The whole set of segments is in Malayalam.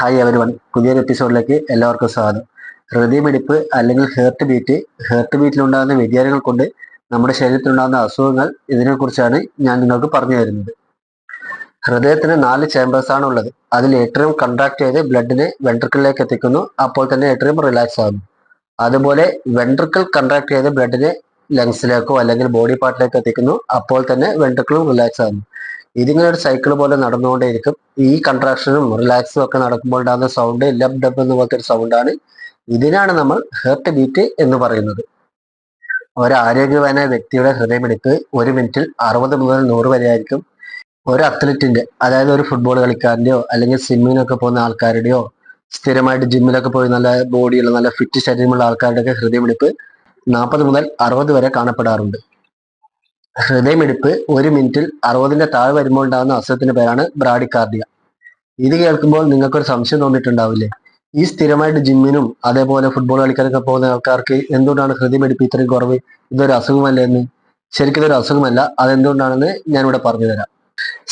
ഹായ് എവരി വൺ പുതിയൊരു എപ്പിസോഡിലേക്ക് എല്ലാവർക്കും സ്വാഗതം. ഹൃദയമിടിപ്പ് അല്ലെങ്കിൽ ഹേർട്ട് ബീറ്റ് ഹേർട്ട് ബീറ്റിലുണ്ടാകുന്ന വ്യതിയാനങ്ങൾ കൊണ്ട് നമ്മുടെ ശരീരത്തിലുണ്ടാകുന്ന അസുഖങ്ങൾ ഇതിനെക്കുറിച്ചാണ് ഞാൻ നിങ്ങൾക്ക് പറഞ്ഞു തരുന്നത്. ഹൃദയത്തിന് നാല് ചേമ്പേഴ്സ് ആണ് ഉള്ളത്. അതിൽ ഏറ്റവും കൺട്രാക്ട് ചെയ്ത് ബ്ലഡിനെ വെൻട്രിക്കിളിലേക്ക് എത്തിക്കുന്നു. അപ്പോൾ തന്നെ ഏറ്റവും റിലാക്സ് ആകുന്നു. അതുപോലെ വെൻട്രിക്കിൾ കൺട്രാക്ട് ചെയ്ത് ബ്ലഡിനെ ലങ്സിലേക്കോ അല്ലെങ്കിൽ ബോഡി പാർട്ടിലേക്കോ എത്തിക്കുന്നു. അപ്പോൾ തന്നെ വെൻട്രിക്കിളും റിലാക്സ് ആകുന്നു. ഇതിങ്ങനെ ഒരു സൈക്കിൾ പോലെ നടന്നുകൊണ്ടേയിരിക്കും. ഈ കൺട്രാക്ഷനും റിലാക്സും ഒക്കെ നടക്കുമ്പോൾ ഉണ്ടാകുന്ന സൗണ്ട് ലബ് ഡബ് എന്ന് പോലത്തെ ഒരു സൗണ്ടാണ് ഇതിനാണ് നമ്മൾ ഹേർട്ട് ബീറ്റ് എന്ന് പറയുന്നത്. ഒരു ആരോഗ്യവാനായ വ്യക്തിയുടെ ഹൃദയമിടിപ്പ് ഒരു മിനിറ്റിൽ അറുപത് മുതൽ നൂറ് വരെ ആയിരിക്കും. ഒരു അത്ലറ്റിന്റെ അതായത് ഒരു ഫുട്ബോൾ കളിക്കാരന്റെയോ അല്ലെങ്കിൽ സ്വിമ്മിങ്ങിനൊക്കെ പോകുന്ന ആൾക്കാരുടെയോ സ്ഥിരമായിട്ട് ജിമ്മിലൊക്കെ പോയി നല്ല ബോഡിയുള്ള നല്ല ഫിറ്റ് ശരീരമുള്ള ആൾക്കാരുടെയൊക്കെ ഹൃദയമിടിപ്പ് നാൽപ്പത് മുതൽ അറുപത് വരെ കാണപ്പെടാറുണ്ട്. ഹൃദയമിടിപ്പ് ഒരു മിനിറ്റിൽ അറുപതിന്റെ താഴെ വരുമ്പോൾ ഉണ്ടാകുന്ന അസുഖത്തിന്റെ പേരാണ് ബ്രാഡിക്കാർഡിയ ഇത് കേൾക്കുമ്പോൾ നിങ്ങൾക്കൊരു സംശയം തോന്നിയിട്ടുണ്ടാവില്ലേ? ഈ സ്ഥിരമായിട്ട് ജിമ്മിനും അതേപോലെ ഫുട്ബോൾ കളിക്കാനൊക്കെ പോകുന്ന ആൾക്കാർക്ക് എന്തുകൊണ്ടാണ് ഹൃദയമിടിപ്പ് ഇത്രയും കുറവ്? ഇതൊരു അസുഖമല്ല എന്ന്? ശരിക്കും ഇതൊരു അസുഖമല്ല അതെന്തുകൊണ്ടാണെന്ന് ഞാനിവിടെ പറഞ്ഞു തരാം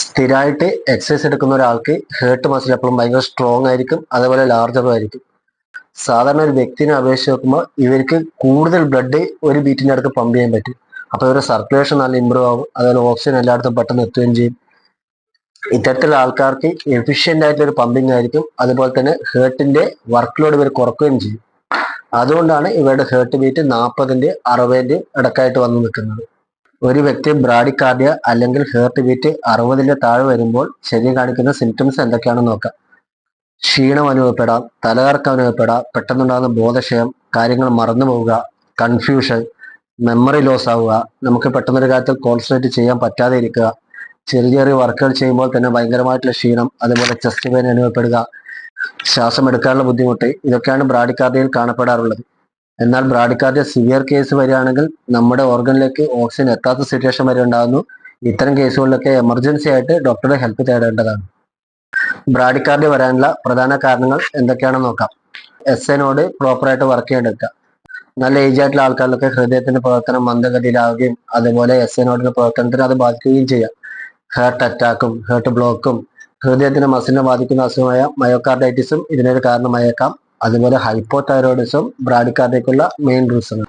സ്ഥിരമായിട്ട് എക്സസൈസ് എടുക്കുന്ന ഒരാൾക്ക് ഹേർട്ട് മസിൽ എപ്പോഴും ഭയങ്കര സ്ട്രോങ് ആയിരിക്കും അതേപോലെ ലാർജറും ആയിരിക്കും. സാധാരണ ഒരു വ്യക്തിനെ അപേക്ഷിച്ച് നോക്കുമ്പോൾ ഇവർക്ക് കൂടുതൽ ബ്ലഡ് ഒരു ബീറ്റിന്റെ അടുത്ത് പമ്പ് ചെയ്യാൻ പറ്റും. അപ്പൊ ഇവരുടെ സർക്കുലേഷൻ നല്ല ഇമ്പ്രൂവ് ആവും. അതുപോലെ ഓക്സിജൻ എല്ലായിടത്തും പെട്ടെന്ന് എത്തുകയും ചെയ്യും. ഇത്തരത്തിലുള്ള ആൾക്കാർക്ക് എഫിഷ്യന്റ് ആയിട്ടുള്ള ഒരു പമ്പിങ് ആയിരിക്കും. അതുപോലെ തന്നെ ഹേർട്ടിന്റെ വർക്ക് ലോഡ് ഇവർ കുറക്കുകയും ചെയ്യും. അതുകൊണ്ടാണ് ഇവരുടെ ഹേർട്ട് ബീറ്റ് നാൽപ്പതിന്റെ അറുപതിന്റെ ഇടക്കായിട്ട് വന്നു നിൽക്കുന്നത്. ഒരു വ്യക്തി ബ്രാഡിക്കാർഡിയ അല്ലെങ്കിൽ ഹേർട്ട് ബീറ്റ് അറുപതിന്റെ താഴെ വരുമ്പോൾ ശരീരം കാണിക്കുന്ന സിംറ്റംസ് എന്തൊക്കെയാണെന്ന് നോക്കാം. ക്ഷീണം അനുഭവപ്പെടാം തലകറക്കം അനുഭവപ്പെടാം പെട്ടെന്നുണ്ടാകുന്ന ബോധക്ഷയം കാര്യങ്ങൾ മറന്നു പോവുക കൺഫ്യൂഷൻ മെമ്മറി ലോസ് ആവുക നമുക്ക് പെട്ടെന്നൊരു കാര്യത്തിൽ കോൺസെൻട്രേറ്റ് ചെയ്യാൻ പറ്റാതെ ഇരിക്കുക ചെറിയ ചെറിയ വർക്കുകൾ ചെയ്യുമ്പോൾ തന്നെ ഭയങ്കരമായിട്ടുള്ള ക്ഷീണം അതുപോലെ ചെസ്റ്റ് പെയിൻ അനുഭവപ്പെടുക ശ്വാസം എടുക്കാനുള്ള ബുദ്ധിമുട്ട് ഇതൊക്കെയാണ് ബ്രാഡിക്കാർഡിയയിൽ കാണപ്പെടാറുള്ളത്. എന്നാൽ ബ്രാഡിക്കാർഡിയ സിവിയർ കേസ് വരികയാണെങ്കിൽ നമ്മുടെ ഓർഗനിലേക്ക് ഓക്സിജൻ എത്താത്ത സിറ്റുവേഷൻ വരെ ഉണ്ടാകുന്നു. ഇത്തരം കേസുകളിലൊക്കെ എമർജൻസി ആയിട്ട് ഡോക്ടറുടെ ഹെൽപ്പ് തേടേണ്ടതാണ്. ബ്രാഡിക്കാർഡിയ വരാനുള്ള പ്രധാന കാരണങ്ങൾ എന്തൊക്കെയാണെന്ന് നോക്കാം. എസ് എനോട് പ്രോപ്പറായിട്ട് വർക്ക് ചെയ്തെടുക്കുക നല്ല ഏജ് ആയിട്ടുള്ള ആൾക്കാരിലൊക്കെ ഹൃദയത്തിന്റെ പ്രവർത്തനം മന്ദഗതിയിലാവുകയും അതുപോലെ എസ് എനോടിന്റെ പ്രവർത്തനത്തിന് അത് ബാധിക്കുകയും ചെയ്യാം. ഹേർട്ട് അറ്റാക്കും ഹേർട്ട് ബ്ലോക്കും ഹൃദയത്തിന്റെ മസിലിനെ ബാധിക്കുന്ന അസുഖമായ മയോകാർഡൈറ്റിസും ഇതിനൊരു കാരണമായേക്കാം. അതുപോലെ ഹൈപ്പോ തൈറോയിഡിസും ബ്രാഡിക്കാർഡിയക്കുള്ള മെയിൻ റീസൺ